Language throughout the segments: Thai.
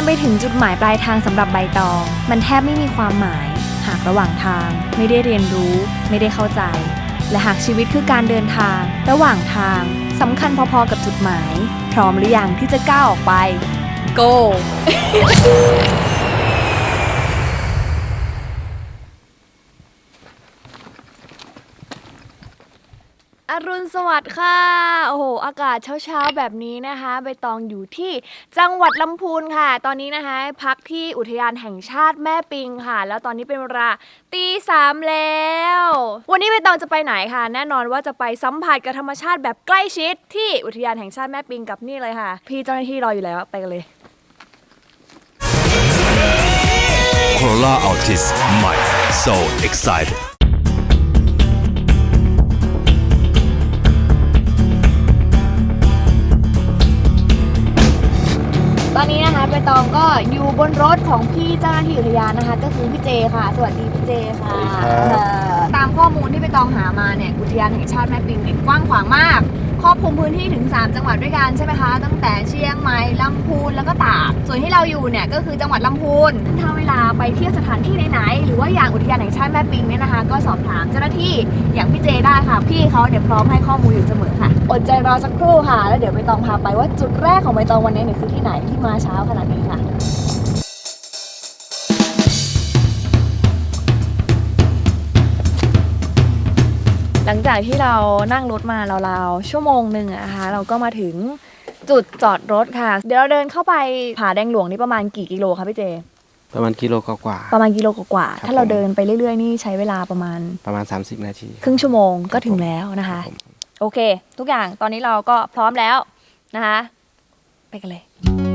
การไปถึงจุดหมายปลายทางสำหรับใบตอง มันแทบไม่มีความหมาย หากระหว่างทาง ไม่ได้เรียนรู้ ไม่ได้เข้าใจ และหากชีวิตคือการเดินทาง ระหว่างทางสำคัญพอๆกับจุดหมาย พร้อมหรือยังที่จะก้าวออกไป go อรุณสวัสดิ์ค่ะ โอ้โห อากาศเช้าๆ แบบนี้นะคะ ใบตองอยู่ที่จังหวัดลำพูนค่ะ ตอนนี้นะคะ พักที่อุทยานแห่งชาติแม่ปิงค่ะ แล้วตอนนี้เป็นเวลาตีสามแล้ว วันนี้ใบตองจะไปไหนค่ะ แน่นอนว่าจะไปสัมผัสกับธรรมชาติแบบใกล้ชิด ที่อุทยานแห่งชาติแม่ปิงกับนี่เลยค่ะ พี่เจ้าหน้าที่รออยู่แล้ว ไปกันเลย Corolla Altis ใหม่ so excited ตอนนี้นะคะใบตองก็อยู่บนรถของพี่เจ้าหน้าที่อุทยานนะคะ ก็คือพี่เจค่ะ สวัสดีพี่เจค่ะสวัสดีครับเอ่อตามข้อมูลที่ใบตองหามาเนี่ยอุทยานแห่งชาติแม่ปิงเนี่ยกว้างขวางมาก ครอบคลุมพื้นที่ถึง 3 จังหวัดด้วยกันใช่ไหมคะ ตั้งแต่เชียงใหม่ลำพูนแล้วก็ตาก ส่วนที่เราอยู่เนี่ยก็คือจังหวัดลำพูน ถ้าเวลาไปเที่ยวสถานที่ไหนๆหรือว่าอย่างอุทยานแห่งชาติแม่ปิงเนี่ยนะคะ ก็สอบถามเจ้าหน้าที่อย่างพี่เจได้ค่ะ พี่เขาเดี๋ยวพร้อมให้ข้อมูลอยู่เสมอค่ะ อดใจรอสักครู่ค่ะ แล้วเดี๋ยวใบตองพาไปว่าจุดแรกของใบตองวันนี้เนี่ยคือที่ไหนที่มาเช้าขนาดนี้ค่ะ หลังจากที่เรานั่งรถมาราวๆชั่วโมงหนึ่งอะนะคะเราก็มาถึงจุดจอดรถค่ะ เดี๋ยวเราเดินเข้าไปผาแดงหลวงนี่ประมาณกี่กิโลคะพี่เจ ประมาณกิโลกว่า ประมาณกิโลกว่าๆครับถ้าเราผมเดินไปเรื่อยๆ นี่ใช้เวลาประมาณๆประมาณ 30 นาที ครึ่งชั่วโมงก็ครับถึงผมแล้วนะคะรับผมโอเค ทุกอย่างตอนนี้เราก็พร้อมแล้วนะคะ ไปกันเลย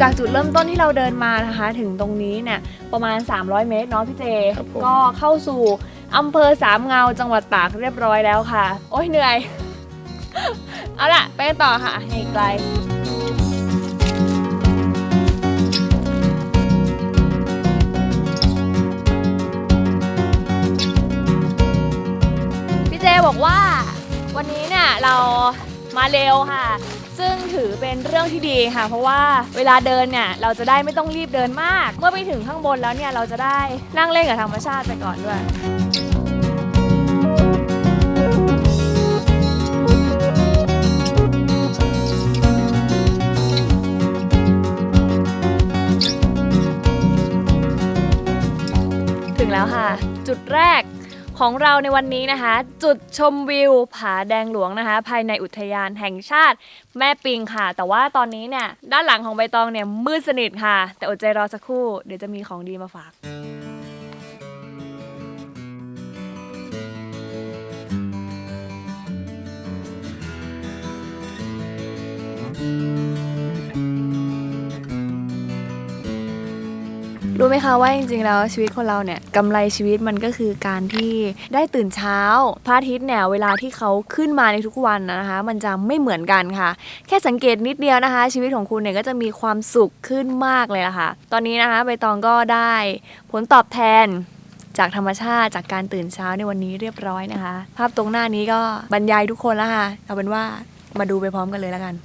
จากจุดเริ่มต้นที่เราเดินมานะคะ ถึงตรงนี้เนี่ยประมาณ 300 เมตรเนาะพี่เจ ครับผม ก็เข้าสู่อำเภอสามเงาจังหวัดตากเรียบร้อยแล้วค่ะ โอ้ยเหนื่อย เอาล่ะ ไปกันต่อค่ะให้ไกล พี่เจบอกว่าวันนี้เนี่ยเรามาเร็วค่ะ ซึ่งถือเป็นเรื่องที่ดีค่ะ เพราะว่าเวลาเดินเนี่ยเราจะได้ไม่ต้องรีบเดินมาก เมื่อไปถึงข้างบนแล้วเนี่ยเราจะได้นั่งเล่นกับธรรมชาติไปก่อนด้วยถึงแล้วค่ะ จุดแรก ของเราในวันนี้นะคะ จุดชมวิวผาแดงหลวงนะคะ ภายในอุทยานแห่งชาติแม่ปิงค่ะ แต่ว่าตอนนี้เนี่ย ด้านหลังของใบตองเนี่ยมืดสนิทค่ะ แต่อดใจรอสักครู่เดี๋ยวจะมีของดีมาฝาก รู้ไหมคะว่าจริงๆแล้วชีวิตคนเราเนี่ยกำไรชีวิตมันก็คือการที่ได้ตื่นเช้าพระอาทิตย์เนี่ยเวลาที่เขาขึ้นมาในทุกวันนะคะ มันจะไม่เหมือนกันค่ะ แค่สังเกตนิดเดียวนะคะ ชีวิตของคุณเนี่ยก็จะมีความสุขขึ้นมากเลยล่ะค่ะ ตอนนี้นะคะใบตองก็ได้ผลตอบแทนจากธรรมชาติจากการตื่นเช้าในวันนี้เรียบร้อยนะคะ ภาพตรงหน้านี้ก็บรรยายทุกคนแล้วค่ะเอาเป็นว่ามาดูไปพร้อมกันเลยแล้วกัน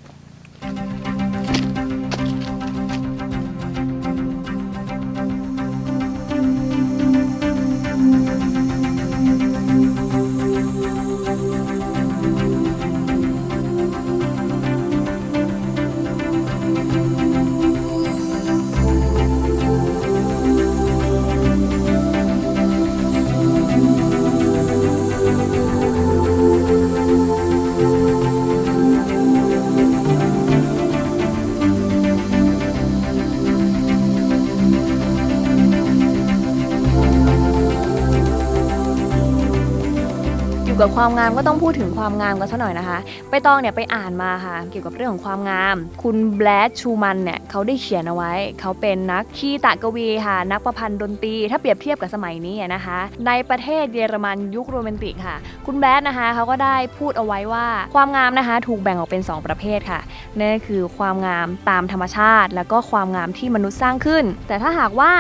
กับความงามก็ต้องพูดถึงความงามกันซะหน่อยนะคะใบตองเนี่ยไปอ่านมาค่ะ เกี่ยวกับเรื่องของความงาม คุณแบลดชูมันเนี่ยเขาได้เขียนเอาไว้ เขาเป็นนักคีตะกวีค่ะ นักประพันธ์ดนตรี ถ้าเปรียบเทียบกับสมัยนี้นะคะ ในประเทศเยอรมันยุคโรแมนติกค่ะ คุณแบลดนะคะเขาก็ได้พูดเอาไว้ว่า ความงามนะคะ ถูกแบ่งออกเป็น 2 ประเภทค่ะนั่นคือความงามตามธรรมชาติ แล้วก็ความงามที่มนุษย์สร้างขึ้น แต่ถ้าหากว่า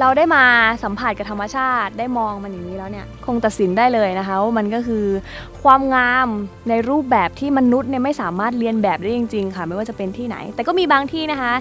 เราได้มาสัมผัสกับธรรมชาติได้มองมันอย่างนี้แล้วเนี่ยคงตัดสินได้เลยนะคะว่ามันก็คือความงามในรูปแบบที่มนุษย์เนี่ยไม่สามารถเรียนแบบได้จริง ๆ ค่ะ ไม่ว่าจะเป็นที่ไหน แต่ก็มีบางที่นะคะ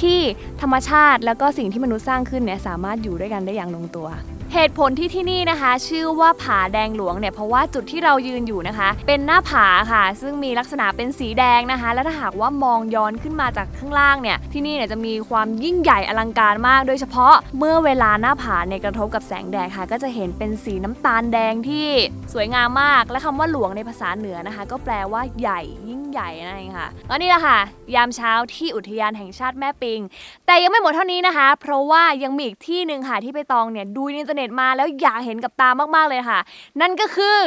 ที่ธรรมชาติแล้วก็สิ่งที่มนุษย์สร้างขึ้นเนี่ยสามารถอยู่ด้วยกันได้อย่างลงตัว เหตุผลที่ที่นี่นะคะ ชื่อว่าผาแดงหลวงเนี่ยเพราะว่าจุดที่เรายืนอยู่นะคะ เป็นหน้าผาค่ะ ซึ่งมีลักษณะเป็นสีแดงนะคะ และถ้าหากว่ามองย้อนขึ้นมาจากข้างล่างเนี่ยที่นี่เนี่ยจะมีความยิ่งใหญ่อลังการมาก โดยเฉพาะเมื่อเวลาหน้าผาเนี่ยกระทบกับแสงแดดค่ะ ก็จะเห็นเป็นสีน้ำตาลแดงที่สวยงามมาก และคำว่าหลวงในภาษาเหนือนะคะ ก็แปลว่าใหญ่ยิ่งใหญ่นั่นเองค่ะแล้วนี่แหละค่ะ ยามเช้าที่อุทยานแห่งชาติแม่ปิง แต่ยังไม่หมดเท่านี้นะคะ เพราะว่ายังมีอีกที่หนึ่งค่ะที่ไปตองเนี่ยดูในอินเทอร์เน็ตมาแล้วอยากเห็นกับตามากๆเลยค่ะ นั่นก็คือ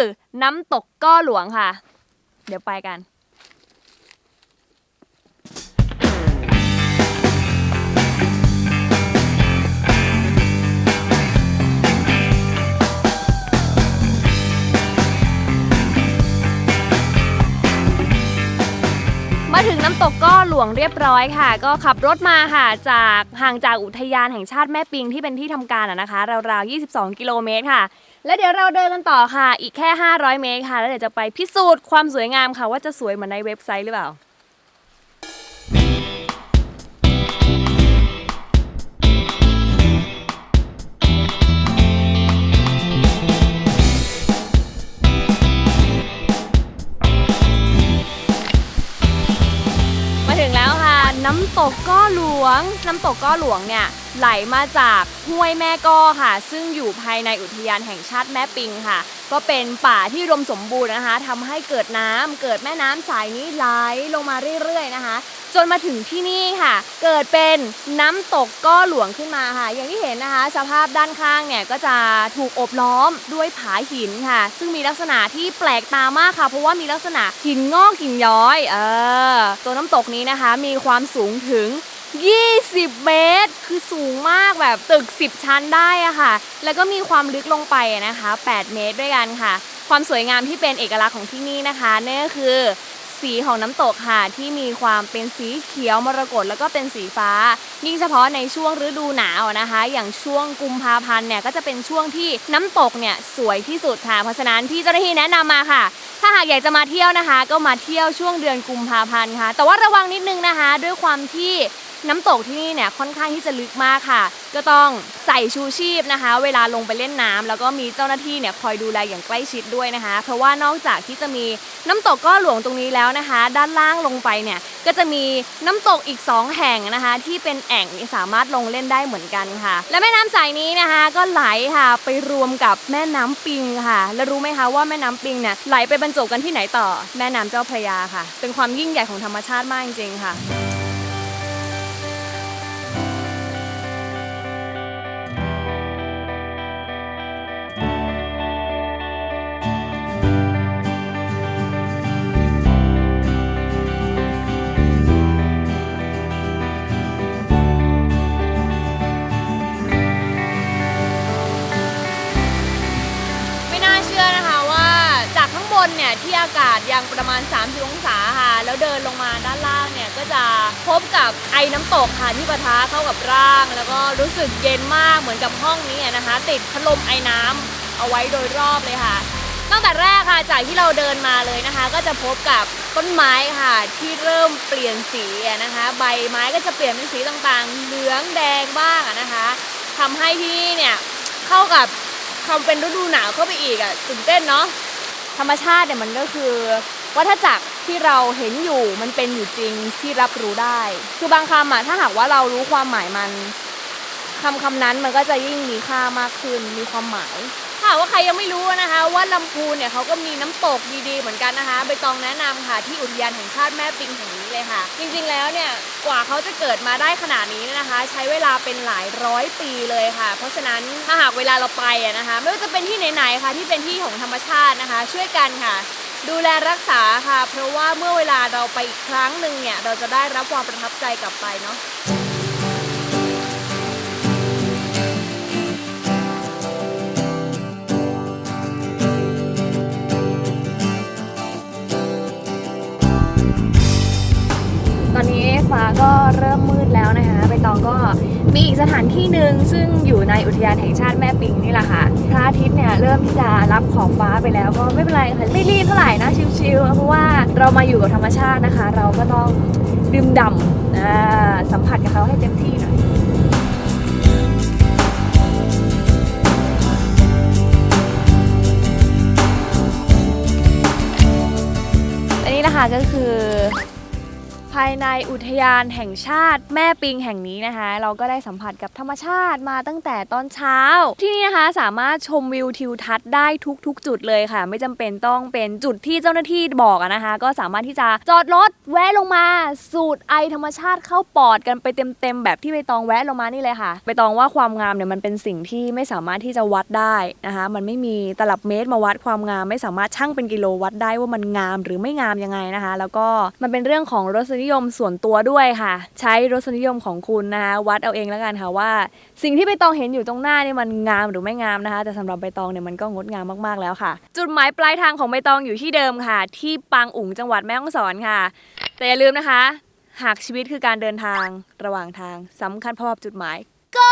น้ำตกก้อหลวงค่ะ เดี๋ยวไปกัน น้ำตกก็หลวงเรียบร้อยค่ะ ก็ขับรถมาค่ะจากห่างจากอุทยานแห่งชาติแม่ปิงที่เป็นที่ทำการอะนะคะ ราวๆ 22 กิโลเมตรค่ะ แล้วเดี๋ยวเราเดินกันต่อค่ะ อีกแค่ 500 เมตรค่ะ แล้วเดี๋ยวจะไปพิสูจน์ความสวยงามค่ะ ว่าจะสวยเหมือนในเว็บไซต์หรือเปล่าำตกก้อหลวง น้ำตกก้อหลวงเนี่ยไหลมาจากห้วยแม่ก้อค่ะ ซึ่งอยู่ภายในอุทยานแห่งชาติแม่ปิงค่ะ ก็เป็นป่าที่อุดมสมบูรณ์นะคะทำให้เกิดน้ำเกิดแม่น้ำสายนี้ไหลลงมาเรื่อยๆ นะคะ จนมาถึงที่นี่ค่ะ เกิดเป็นน้ำตกก้อหลวงขึ้นมาค่ะ อย่างที่เห็นนะคะ สภาพด้านข้างเนี่ยก็จะถูกอบล้อมด้วยผาหินค่ะ ซึ่งมีลักษณะที่แปลกตามากค่ะ เพราะว่ามีลักษณะหินงอกหินย้อยเออตัวน้ำตกนี้นะคะ มีความสูงถึง20 เมตร คือสูงมากแบบตึก 10 ชั้นได้อะค่ะ แล้วก็มีความลึกลงไปอะนะคะ 8 เมตรด้วยกันค่ะ ความสวยงามที่เป็นเอกลักษณ์ของที่นี่นะคะนั่นก็คือ สีของน้ำตกค่ะที่มีความเป็นสีเขียวมรกตแล้วก็เป็นสีฟ้า ยิ่งเฉพาะในช่วงฤดูหนาวนะคะ อย่างช่วงกุมภาพันธ์เนี่ยก็จะเป็นช่วงที่น้ำตกเนี่ยสวยที่สุดค่ะ เพราะฉะนั้นพี่เจ้าหน้าที่แนะนำมาค่ะ ถ้าหากอยากจะมาเที่ยวนะคะ ก็มาเที่ยวช่วงเดือนกุมภาพันธ์ค่ะ แต่ว่าระวังนิดนึงนะคะ ด้วยความที่ น้ำตกที่นี่เนี่ยค่อนข้างที่จะลึกมากค่ะ ก็ต้องใส่ชูชีพนะคะ เวลาลงไปเล่นน้ำแล้วก็มีเจ้าหน้าที่เนี่ยคอยดูแลอย่างใกล้ชิดด้วยนะคะ เพราะว่านอกจากที่จะมีน้ำตกก้อหลวงตรงนี้แล้วนะคะ ด้านล่างลงไปเนี่ยก็จะมีน้ำตกอีก 2 แห่งนะคะ ที่เป็นแอ่งสามารถลงเล่นได้เหมือนกันค่ะ และแม่น้ำสายนี้นะคะก็ไหลค่ะไปรวมกับแม่น้ำปิงค่ะ แล้วรู้ไหมคะว่าแม่น้ำปิงเนี่ยไหลไปบรรจบกันที่ไหนต่อ แม่น้ำเจ้าพระยาค่ะ เป็นความยิ่งใหญ่ของธรรมชาติมากจริงๆค่ะ เดินลงมาด้านล่างเนี่ยก็จะพบกับไอ้น้ำตกค่ะที่ปะทะเข้ากับร่าง แล้วก็รู้สึกเย็นมากเหมือนกับห้องนี้นะคะ ติดพัดลมไอ้น้ำเอาไว้โดยรอบเลยค่ะ ตั้งแต่แรกค่ะจากที่เราเดินมาเลยนะคะ ก็จะพบกับต้นไม้ค่ะที่เริ่มเปลี่ยนสีนะคะ ใบไม้ก็จะเปลี่ยนเป็นสีต่างๆ เหลืองแดงบ้างนะคะทำให้ที่นี่เนี่ยเข้ากับความเป็นฤดูหนาวเข้าไปอีกอะตื่นเต้นเนาะธรรมชาติเนี่ยมันก็คือวัฏจักรที่เราเห็นอยู่มันเป็นอยู่จริงที่รับรู้ได้ คือบางคำอะถ้าหากว่าเรารู้ความหมายมันคำคำนั้นมันก็จะยิ่งมีค่ามากขึ้นมีความหมายถ้าหากว่าใครยังไม่รู้นะคะ ว่าลำพูนเนี่ยเขาก็มีน้ำตกดีๆเหมือนกันนะคะใบตองแนะนำค่ะที่อุทยานแห่งชาติแม่ปิงแห่งนี้เลยค่ะ จริงๆแล้วเนี่ยกว่าเขาจะเกิดมาได้ขนาดนี้นะคะ ใช้เวลาเป็นหลายร้อยปีเลยค่ะ เพราะฉะนั้นถ้าหากเวลาเราไปนะคะ ไม่ว่าจะเป็นที่ไหนๆค่ะที่เป็นที่ของธรรมชาตินะคะ ช่วยกันค่ะ ดูแลรักษาค่ะ เพราะว่าเมื่อเวลาเราไปอีกครั้งหนึ่งเนี่ย เราจะได้รับความประทับใจกลับไปเนาะ ใบตองก็มีอีกสถานที่หนึ่งซึ่งอยู่ในอุทยานแห่งชาติแม่ปิงนี่แหละค่ะพระอาทิตย์เนี่ยเริ่มที่จะรับขอบฟ้าไปแล้วก็ไม่เป็นไรค่ะไม่รีบเท่าไหร่นะชิลๆเพราะว่าเรามาอยู่กับธรรมชาตินะคะ เราก็ต้องดื่มด่ำสัมผัสกับเขาให้เต็มที่หน่อยอันนี้นะคะก็คือ ภายในอุทยานแห่งชาติแม่ปิงแห่งนี้นะคะ เราก็ได้สัมผัสกับธรรมชาติมาตั้งแต่ตอนเช้า ที่นี่นะคะสามารถชมวิวทิวทัศน์ได้ทุกๆ จุดเลยค่ะ ไม่จำเป็นต้องเป็นจุดที่เจ้าหน้าที่บอกนะคะ ก็สามารถที่จะจอดรถแวะลงมาสูดไอธรรมชาติเข้าปอดกันไปเต็มๆแบบที่ใบตองแวะลงมานี่เลยค่ะใบตองว่าความงามเนี่ยมันเป็นสิ่งที่ไม่สามารถที่จะวัดได้นะคะ มันไม่มีตลับเมตรมาวัดความงาม ไม่สามารถชั่งเป็นกิโลวัดได้ว่ามันงามหรือไม่งามยังไงนะคะ แล้วก็มันเป็นเรื่องของรสนิยมส่วนตัวด้วยค่ะ ใช้รสนิยมของคุณนะคะวัดเอาเองแล้วกันค่ะว่า สิ่งที่ใบตองเห็นอยู่ตรงหน้านี่มันงามหรือไม่งามนะคะ แต่สำหรับใบตองเนี่ยมันก็งดงามมากๆแล้วค่ะ จุดหมายปลายทางของใบตองอยู่ที่เดิมค่ะ ที่ปางอุ๋งจังหวัดแม่ฮ่องสอนค่ะ แต่อย่าลืมนะคะ หากชีวิตคือการเดินทางระหว่างทางสำคัญพอกับจุดหมาย go